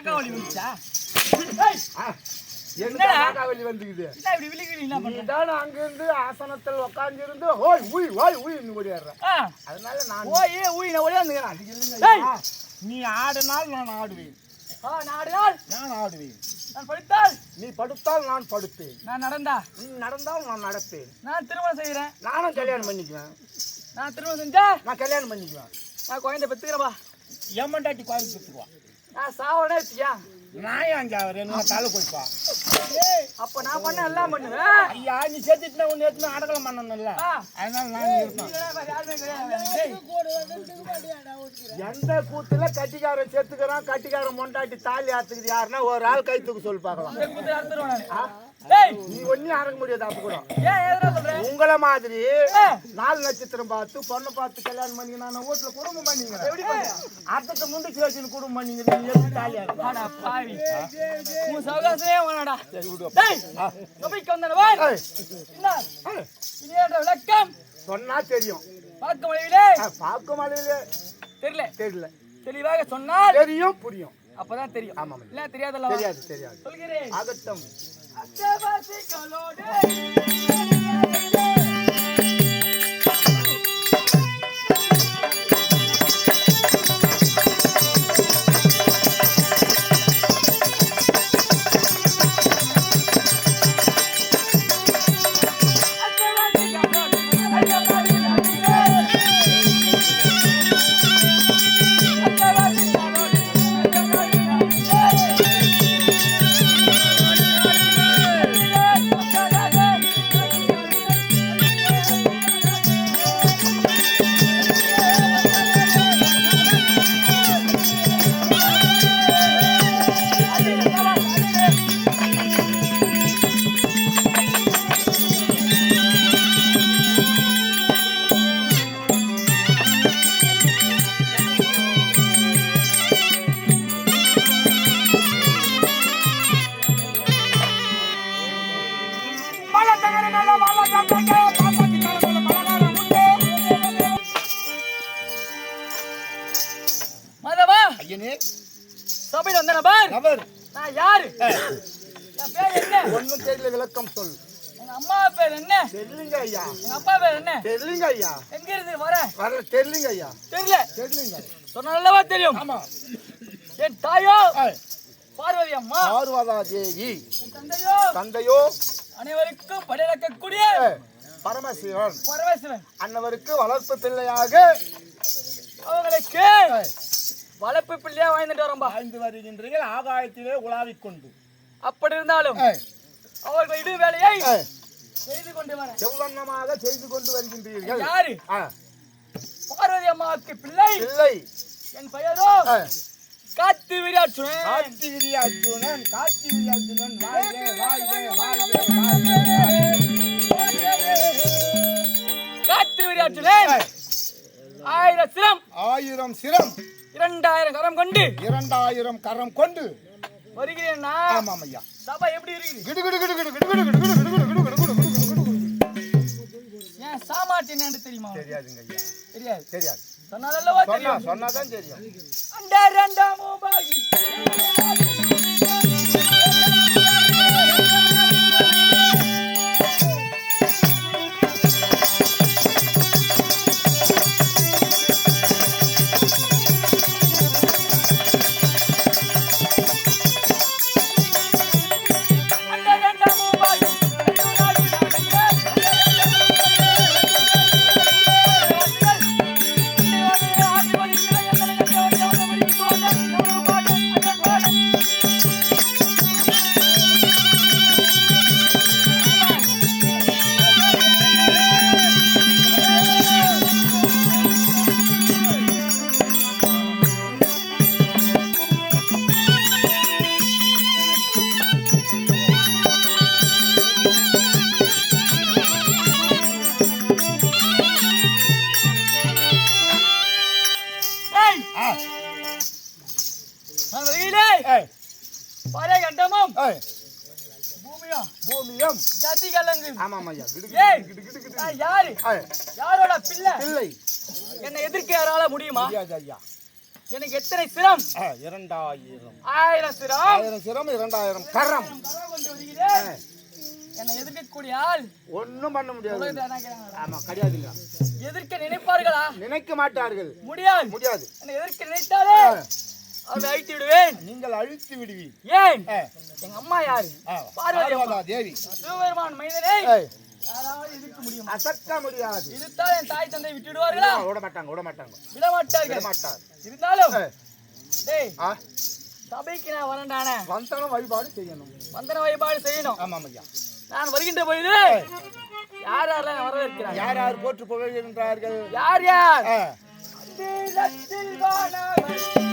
காக்கா வலி வந்துச்சா அங்கிருந்து ஆசனத்தில் உட்கார்ந்திருந்து ஓய் உய் ஓய் உய் ஓடிடுற ஆ. அதனால நான் ஓய் ஊய் நான் ஓடியாந்துக்கிறேன். இல்லைங்க ஐயா. நீ ஆடினால் நான் ஆடுவேன். ஆ நாடுனால் நான் ஆடுவேன். நான் படித்தால் நீ படுத்தால் நான் படுப்பேன். நான் நடந்தா? நீ நடந்தால் நான் நடப்பேன். நான் திருமணம் செய்கிறேன். நானும் கல்யாணம் பண்ணிக்குவேன். நான் திருமணம் செஞ்சா? நான் கல்யாணம் பண்ணிக்குவேன். நான் குழந்தை பெத்துக்கிறேன்பா எம்மண்டாட்டி கோயில் சுற்றுவான் சாவனே வச்சியா? நான் தலை கொடுப்பா அப்ப நான் பண்ண எல்லாம் பண்ணுவேன். ஐயா நீ சேர்த்துட்டு ஒன்று எடுத்து அடக்கலம் பண்ணணும்ல. அதனால நான் இருப்பேன் எந்த கூத்துல கட்டிக்காரன் செத்துக்கிறான் கட்டிக்காரன் மொண்டாட்டி தாலி ஆத்துக்குது. யாருன்னா ஒரு ஆள் கை தூக்க சொல்லி பார்க்கலாம். நீ ஒன்னும் அடங்க முடியாது அப்ப கூட. உங்கள மாதிரி. நாலு நட்சத்திரம் பார்த்து பொண்ணை பார்த்து கல்யாணம் பண்ணி நான் வீட்டுல குடும்பம் பண்ணீங்க எப்படி அத்தத்தை முண்டுக்கு வச்சுன்னு குடும்பம் பண்ணீங்க நீ எப்படி தாலியா இருப்பா அடா பாவி. உன் சவகாசமே வேணாடா சரி விடு டேய் நபிக்கு வந்தனவா என்ன? விளக்கம். சொன்னா தெரியும். பார்க்க ஆ, பார்க்க மாதிரிலே தெரியல. தெரியல. தெளிவாக சொன்னால் தெரியும் புரியும். அப்பதான் தெரியும். ஆமாம் இல்ல தெரியாதல்ல தெரியாது தெரியாது. சொல்கிறேன். ஆகட்டும் அத்தவாசிகளோடு அப்பா பேர் என்ன? தெரியலங்க ஐயா. எங்க இருந்து வர? வர தெரியலங்க ஐயா. தெரியல. தெரியலங்க. சொன்னல்லவா தெரியும்? ஆமா. என் தாயோ? பார்வதி அம்மா. பார்வதா தேவி. தந்தையோ? தந்தையோ? அனைவருக்கும் படியளக்கக்கூடிய ஏய், பரமசிவன். பரமேஸ்வரன் அன்னவருக்கு வளர்ப்பு பிள்ளையாக. அவங்களுக்கு வளர்ப்பு பிள்ளையா வாழ்ந்துட்டு வரோம்பா. வாழ்ந்து வருகின்றீர்கள் ஆகாயத்திலே உலாவிக் கொண்டு அப்படி இருந்தாலும் அவர்கள் இடு வேலையை ஏய், செய்து கொண்டு வரேன் செவ்வண்ணமாக செய்து கொண்டு வருகின்றீர்கள் யாரு பார்வதி அம்மாவுக்கு பிள்ளை பிள்ளை என் பெயரோ காத்து விராட்சுவன் கார்த்திகிரி அர்ஜுனன் கார்த்திகிரி அர்ஜுனன் வாழ்க வாழ்க வாழ்க காத்து ஆயிரம் சிரம் ஆயிரம் சிரம் இரண்டாயிரம் கரம் கொண்டு இரண்டாயிரம் கரம் கொண்டு வருகிறேன்னா ஆமாம் ஐயா சபை எப்படி இருக்குது கிடு கிடு கிடு கிடு கிடு கிடு கிடு கிடு கிடு கிடு. ஏன் சாமாட்டி என்னன்னு தெரியுமா? தெரியாதுங்க ஐயா. தெரியாது. தெரியாது. சொன்னதல்லவா சொன்னா தெரியும்? சொன்னாதான் தெரியும். அந்த இரண்டாம் பாகி பூமியும் பூமியம் ஜாதி கலங்கு ஆமாம் ஐயா ஏய் நான் யாரு யாரோட பிள்ளை பிள்ளை என்னை எதிர்க்க யாரால முடியுமா? தெரியாது ஐயா எனக்கு எத்தனை சிரம்? இரண்டாயிரம் ஆயிரம் சிரம். ஆயிரம் சிரம் இரண்டாயிரம் கரம். என்னை எதிர்க்கக்கூடிய ஆள் ஒண்ணும் பண்ண முடியாது? ஆமா கிடையாதுங்க. எதிர்க்க நினைப்பார்களா? நினைக்க மாட்டார்கள். முடியாது. முடியாது. என்னை எதிர்க்க நினைத்தாலே அவரை அழித்து விடுவேன். நீங்கள் அழித்து விடுவீர். ஏன்? எங்க அம்மா யாரு? பார்வதி தேவி. சிவபெருமான் யாராவது முடியுமா? அசக்க முடியாது. எதிர்த்தால் என் தாய் தந்தை விட்டுடுவார்களா விட மாட்டாங்க விட மாட்டாங்க விட மாட்டார்கள் விட மாட்டார் இருந்தாலும் ஏய், டேய் சபைக்கு நான் வரண்டானே வந்தனம் வழிபாடு செய்யணும். வந்தன வழிபாடு செய்யணும். ஆமாம் ஐயா நான் வருகின்ற பொழுது யார் யாரெல்லாம் வரவேற்கிறார் யார் யார் போற்று புகழ்கின்றார்கள்? யார் யார்? அகிலத்தில் வானவர்.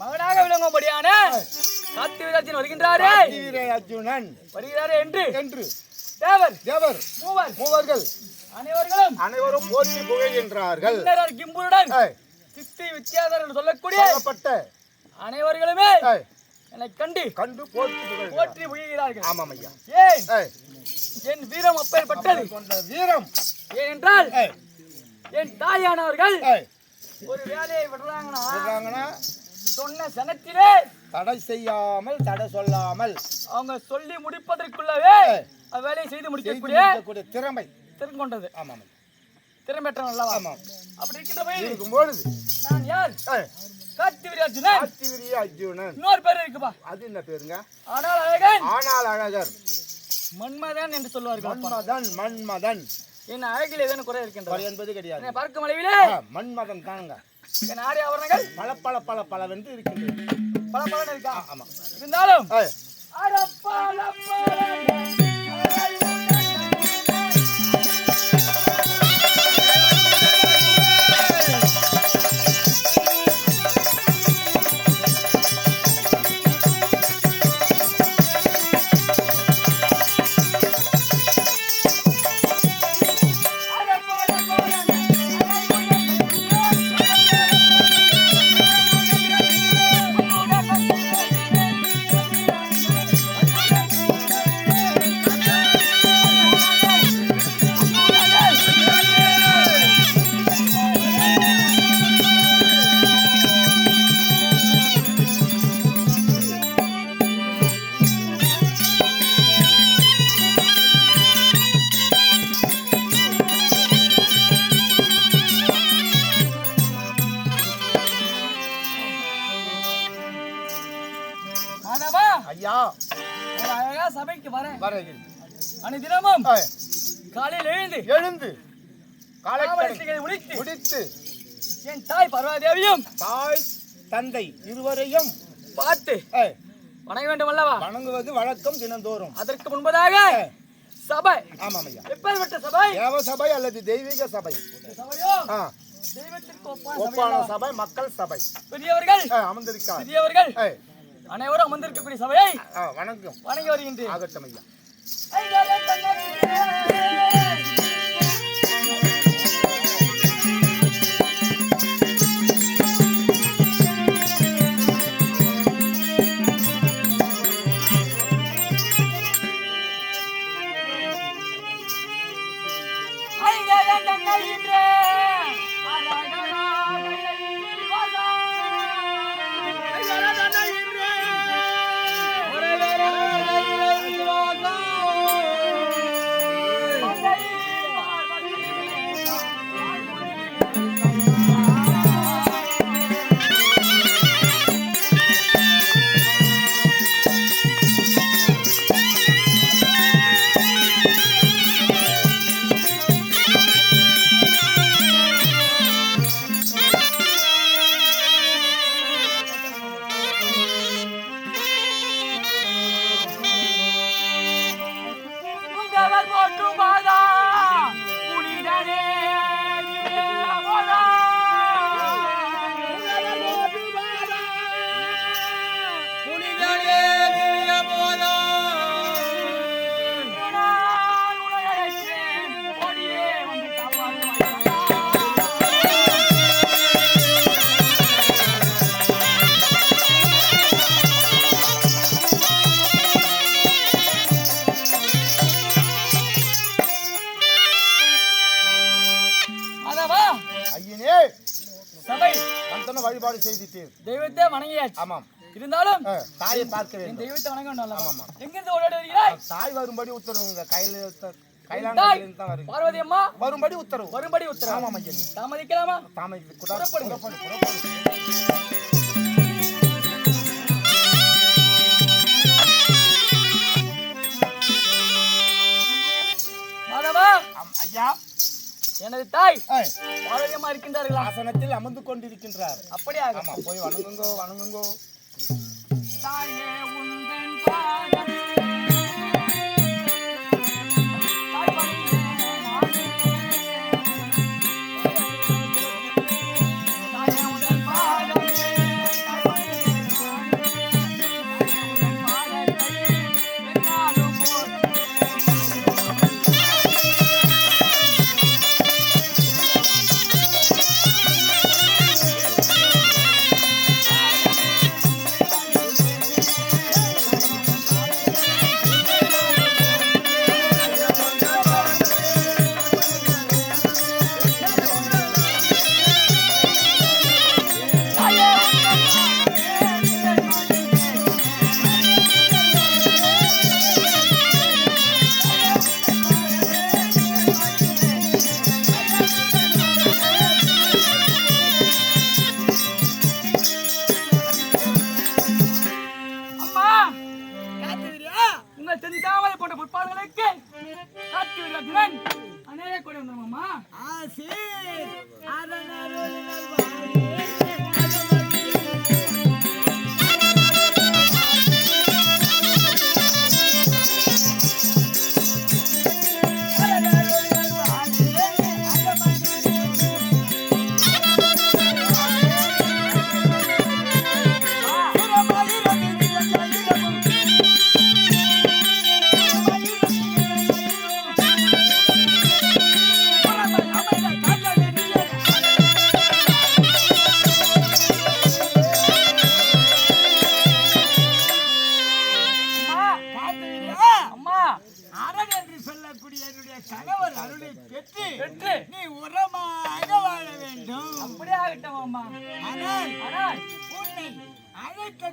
மகனாக விளங்கும்படியான காத்திவராஜன் வருகின்றாரே. கார்த்திகேய அர்ஜுனன் வருகிறாரே என்று. என்று. தேவர். தேவர். மூவர். மூவர்கள். அனைவர்களும் அனைவரும் போற்றி புகழ்கின்றார்கள் கிண்ணறர் கிம்புருடன் சித்தி வித்தியாதர் என்று சொல்லக்கூடிய அனைவர்களுமே என்னை கண்டு கண்டு போற்றி போற்றி புகிறார்கள் ஆமாம் ஐயா. ஏன் என் வீரம் அப்பேற்பட்டது. கொண்ட வீரம். ஏனென்றால் என் தாயானவர்கள் ஒரு வேலையை விடுறாங்கன்னா சொல்றாங்கன்னா சொன்ன சனத்திலே தடை செய்யாமல் தடை சொல்லாமல். அவங்க சொல்லி முடிப்பதற்குள்ளவே வேலையை செய்து முடிக்கக்கூடிய திறமை. திறன் கொண்டது. ஆமாம் பெற்றவன் அல்லவா? ஆமாம். அப்படி இருக்கின்ற போது இருக்கும் பொழுது நான் யார்? ஏய், காத்திவிராஜனன் கார்த்திகேய அர்ஜுனன். இன்னொரு பேர் இருக்குப்பா. அது என்ன பேருங்க? ஆனால் அழகன். ஆனால் அழகர். மன்மதன் என்று சொல்வார்கள். மன்மதன் மன்மதன். என் அழகில் ஏதேனும் குறை இருக்கின்றது? குறை என்பது கிடையாது. பார்க்கும் அளவிலே ஆ, மன்மதன் தாங்க. என் ஆடை ஆபரணங்கள் பல பல பல பலவென்று இருக்கின்றது. பல பலன் இருக்கா? ஆமா. இருந்தாலும் ஏய், மாதவா! ஐயா! ஒரு அழகா சபைக்கு வரேன். வரகில் அனை தினமும் காலையில் எழுந்து எழுந்து காலை முடித்து முடித்து என் தாய் பர்வாதேவியும் தாய் தந்தை இருவரையும் பார்த்து வணங்க வேண்டும் அல்லவா? வணங்குவது வழக்கம் தினந்தோறும். அதற்கு முன்பதாக சபை. ஆமாம் ஐயா எப்பேற்பட்ட சபை? தேவ சபை அல்லது தெய்வீக சபை. தெய்வத்திற்கு ஒப்பான சபை மக்கள் சபை. பெரியவர்கள்? அமர்ந்திருக்கார் சிறியவர்கள் ஏய், அனைவரும் அமர்ந்திருக்கக்கூடிய சபையை வணக்கம். வணங்கி வருகின்றேன். ஆகட்டும் ஐயா. வழிபாடு செய்துட்டேன். தெய்வத்தை வணங்கியாச்சு. ஆமாம். இருந்தாலும் தாயை பார்க்க வேண்டும். தெய்வத்தை வணங்க வேண்டாம். ஆமாமா. எங்கிருந்து ஓடாடி வருகிறாய் தாய் வரும்படி உத்தரவு உங்க கையில பார்வதி அம்மா வரும்படி உத்தரவு. வரும்படி உத்தரவு. ஆமாம் ஐயன் தாமதிக்கலாமா? தாமை புறப்படுங்க. புறப்படு புறப்படு. மாதவா? ஆம், ஐயா. எனது தாய் அம்மா இருக்கின்றார்களா? ஆசனத்தில் அமர்ந்து கொண்டிருக்கின்றார். அப்படியாக போய் வணங்குங்கோ வணங்குங்கோ. தாயே உந்தன் தாய்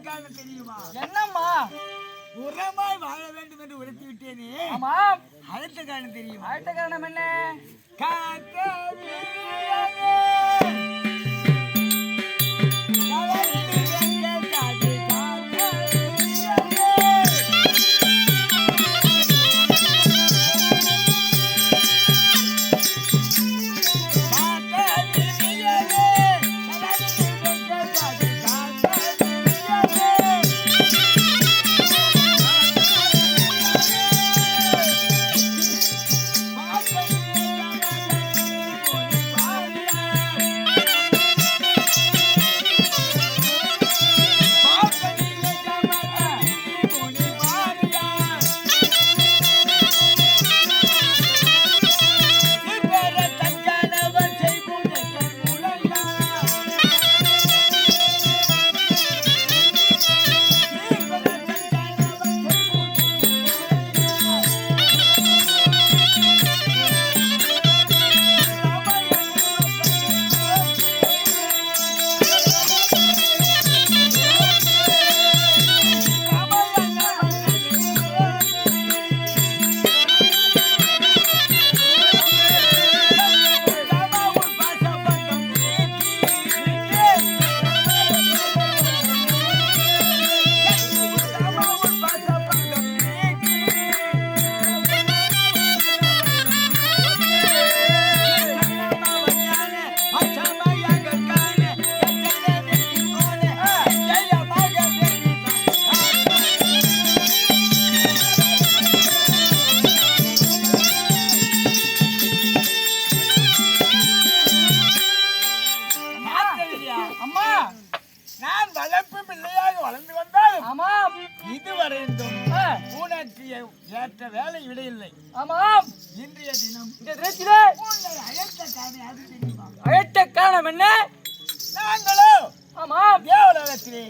காரணம் தெரியுமா? என்னம்மா? உரமாய் வாழ வேண்டும் என்று உரைத்து விட்டேனே. ஆமா. அழைத்த காரணம் தெரியுமா? அடுத்த காரணம் என்ன? காக்க இதுவரைந்தும் ஆ, ஊனற்றிய ஏற்ற வேலை விடையில்லை. ஆமாம். இன்றைய தினம் இந்த தினத்திலே அழைத்த காரணம் அது தெரியுமா? அழைத்த காரணம் என்ன? நாங்களோ? ஆமாம். தேவலோகத்திலே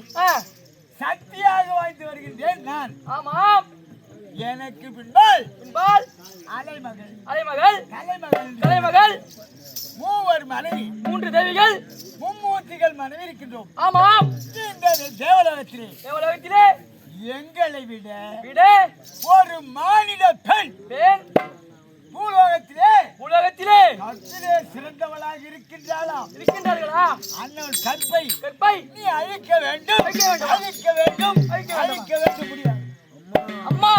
சக்தியாக வாழ்ந்து வருகின்றேன் நான். ஆமாம். எனக்கு பின்பால் பின்பால் அலைமகள். அலைமகள். தலைமகள் தலைமகள் மூவர் மனைவி. மூன்று தேவிகள். மும்மூர்த்திகள் மனைவி இருக்கின்றோம். ஆமாம். இந்த தேவலோகத்திலே தேவலோகத்திலே எங்களை விட விட ஒரு மானிட பெண் பெண் பூலோகத்திலே உலகத்திலே கற்பிலே சிறந்தவளாக இருக்கின்றாளாம் இருக்கின்றார்களா? அண்ணன் கற்பை கற்பை நீ அழிக்க வேண்டும் அழிக்க வேண்டும். அழிக்க வேண்டும் முடியாது. அம்மா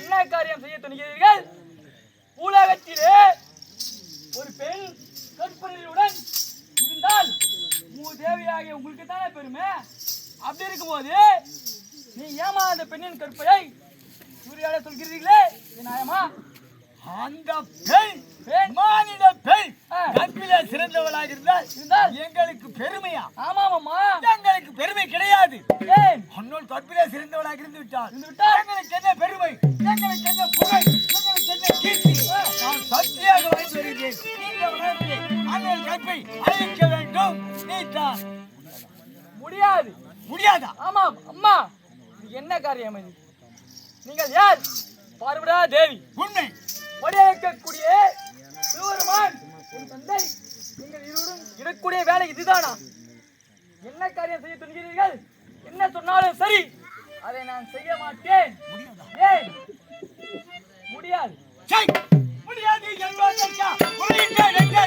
என்ன காரியம் செய்ய துணிகிறீர்கள்? உலகத்திலே ஒரு பெண் கற்பனையுடன் இருந்தால் மூதேவியாகிய உங்களுக்கு தானே பெருமை? அப்படி இருக்கும்போது நீ ஏமா அந்த பெண்ணின் கற்பையை சூரியாட சொல்கிறீர்களே? நியாயமா? அந்த பெண் மானிட பெண். கற்பிலே சிறந்தவளாக இருந்தால் இருந்தால்? எங்களுக்கு பெருமையா? ஆமாம் அம்மா எங்களுக்கு பெருமை கிடையாது. அன்னோல் கற்பிலே சிறந்தவளாக இருந்து விட்டால் இருந்து விட்டால்? எங்களுக்கு என்ன பெருமை? எங்களுக்கு என்ன புகழ்? எங்களுக்கு என்ன கீர்த்தி? நான் சத்தியாக வைத்து வருகிறேன் உலகத்திலே அண்ணல் கற்பை அழிக்க வேண்டும். நீதான் முடியாது. முடியாதா? ஆமாம் அம்மா. என்ன காரியம் இது? நீங்கள் யார்? பார்வடா தேவி. உண்மை வடிவமைக்கக்கூடிய சிவபெருமான் உன் தந்தை. நீங்கள் இருவரும் இடக்கூடிய வேலை இதுதானா? என்ன காரியம் செய்ய துணிகிறீர்கள்? என்ன சொன்னாலும் சரி. அதை நான் செய்ய மாட்டேன். ஏன்? முடியாது. சை முடியாது என்பதற்கா உலகிற்கே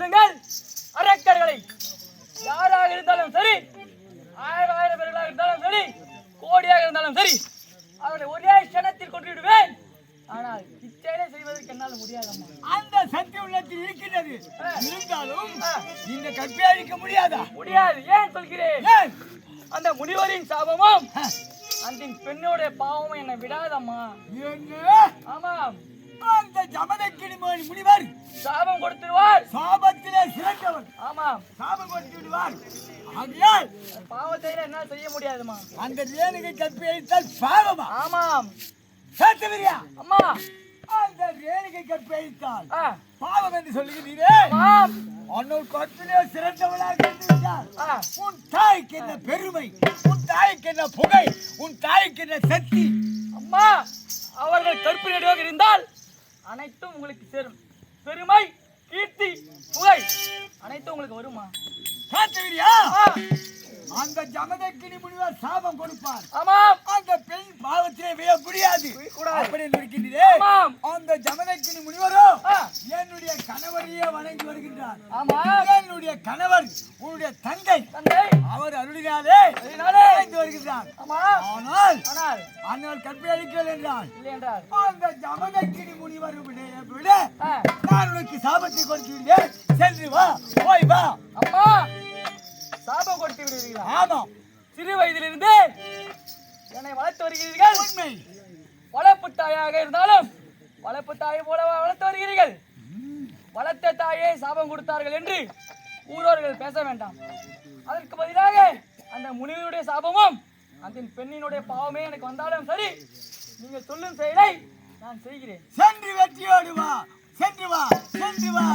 சொல்லுங்கள். அரக்கர்களை யாராக இருந்தாலும் சரி ஆயிரம் ஆயிரம் பேர்களாக இருந்தாலும் சரி கோடியாக இருந்தாலும் சரி அவர்களை ஒரே கணத்தில் கொண்டு விடுவேன் ஆனால் இச்செயலை செய்வதற்கு என்னால் முடியாதம்மா. அந்த சக்தி உள்ளத்தில் இருக்கின்றது. ஆ. இருந்தாலும். இந்த கற்பை அழிக்க முடியாதா? முடியாது. ஏன் சொல்கிறேன்? அந்த முனிவரின் சாபமும். அந்த பெண்ணோட பாவமும் என்னை விடாதம்மா. என்ன? ஆமாம். அந்த ஜமதக்கினிமோனி முனிவர். சாபம் கொடுத்துருவார் சாபத்திலே சிறந்தவர் ஆமாம் சாபம் கொடுத்து விடுவார் ஆகையால் பாவத்தை என்னால் செய்ய முடியாதுமா? அந்த ரேணுகை கற்பை அழித்தால் பாவமா ஆமாம் சேர்த்துவிரியா அம்மா. அந்த ரேணுகை கற்பை அழித்தால் பாவம் என்று சொல்லுகிறீரே. ஆமாம் அன்னோர் கற்பிலே சிறந்தவளாக இருந்து விட்டார் ஆ. உன் தாய்க்கு என்ன பெருமை உன் தாய்க்கு என்ன புகை உன் தாய்க்கு என்ன சக்தி? அம்மா அவர்கள் கற்பு நடுவாக இருந்தால் அனைத்தும் உங்களுக்கு சேரும். பெருமை கீர்த்தி புகை அனைத்தும் உங்களுக்கு வருமா? பார்த்துவிரியா ஆ, அந்த ஜமதக்கினி முனிவர் சாபம் கொடுப்பார். ஆமாம். அந்த பெண் பாவத்திலே விழ முடியாது. அப்படி ஆமாம். அந்த ஜமதக்கினி முனிவரோ என்னுடைய கணவரையே வணங்கி வருகின்றார். ஆமாம். என்னுடைய கணவர் உன்னுடைய தங்கை தந்தை அவர் அருளினாலே வணங்கி வருகின்றார். ஆனால் ஆனால். கற்பை அளிக்கல் என்றால் இல்லை என்றால். அந்த ஜமதக்கினி முனிவர் விட நான் உனக்கு சாபத்தை கொடுக்கிறேன். சென்று வா போய் வா. அம்மா சாபம் கொடுத்து விடுவீர்களா? ஆமாம். சிறு வயதிலிருந்து என்னை வளர்த்து வருகிறீர்கள். உண்மை. வளர்ப்பு தாயாக இருந்தாலும் வளர்ப்பு தாயை போல வளர்த்து வருகிறீர்கள். வளர்த்த தாயே சாபம் கொடுத்தார்கள் என்று ஊரோர்கள் பேச வேண்டாம். அதற்கு பதிலாக அந்த முனிவனுடைய சாபமும் அந்த பெண்ணினுடைய பாவமே எனக்கு வந்தாலும் சரி நீங்கள் சொல்லும் செயலை நான் செய்கிறேன். சென்று வெற்றியோடு வா. சென்று வா. சென்று வா.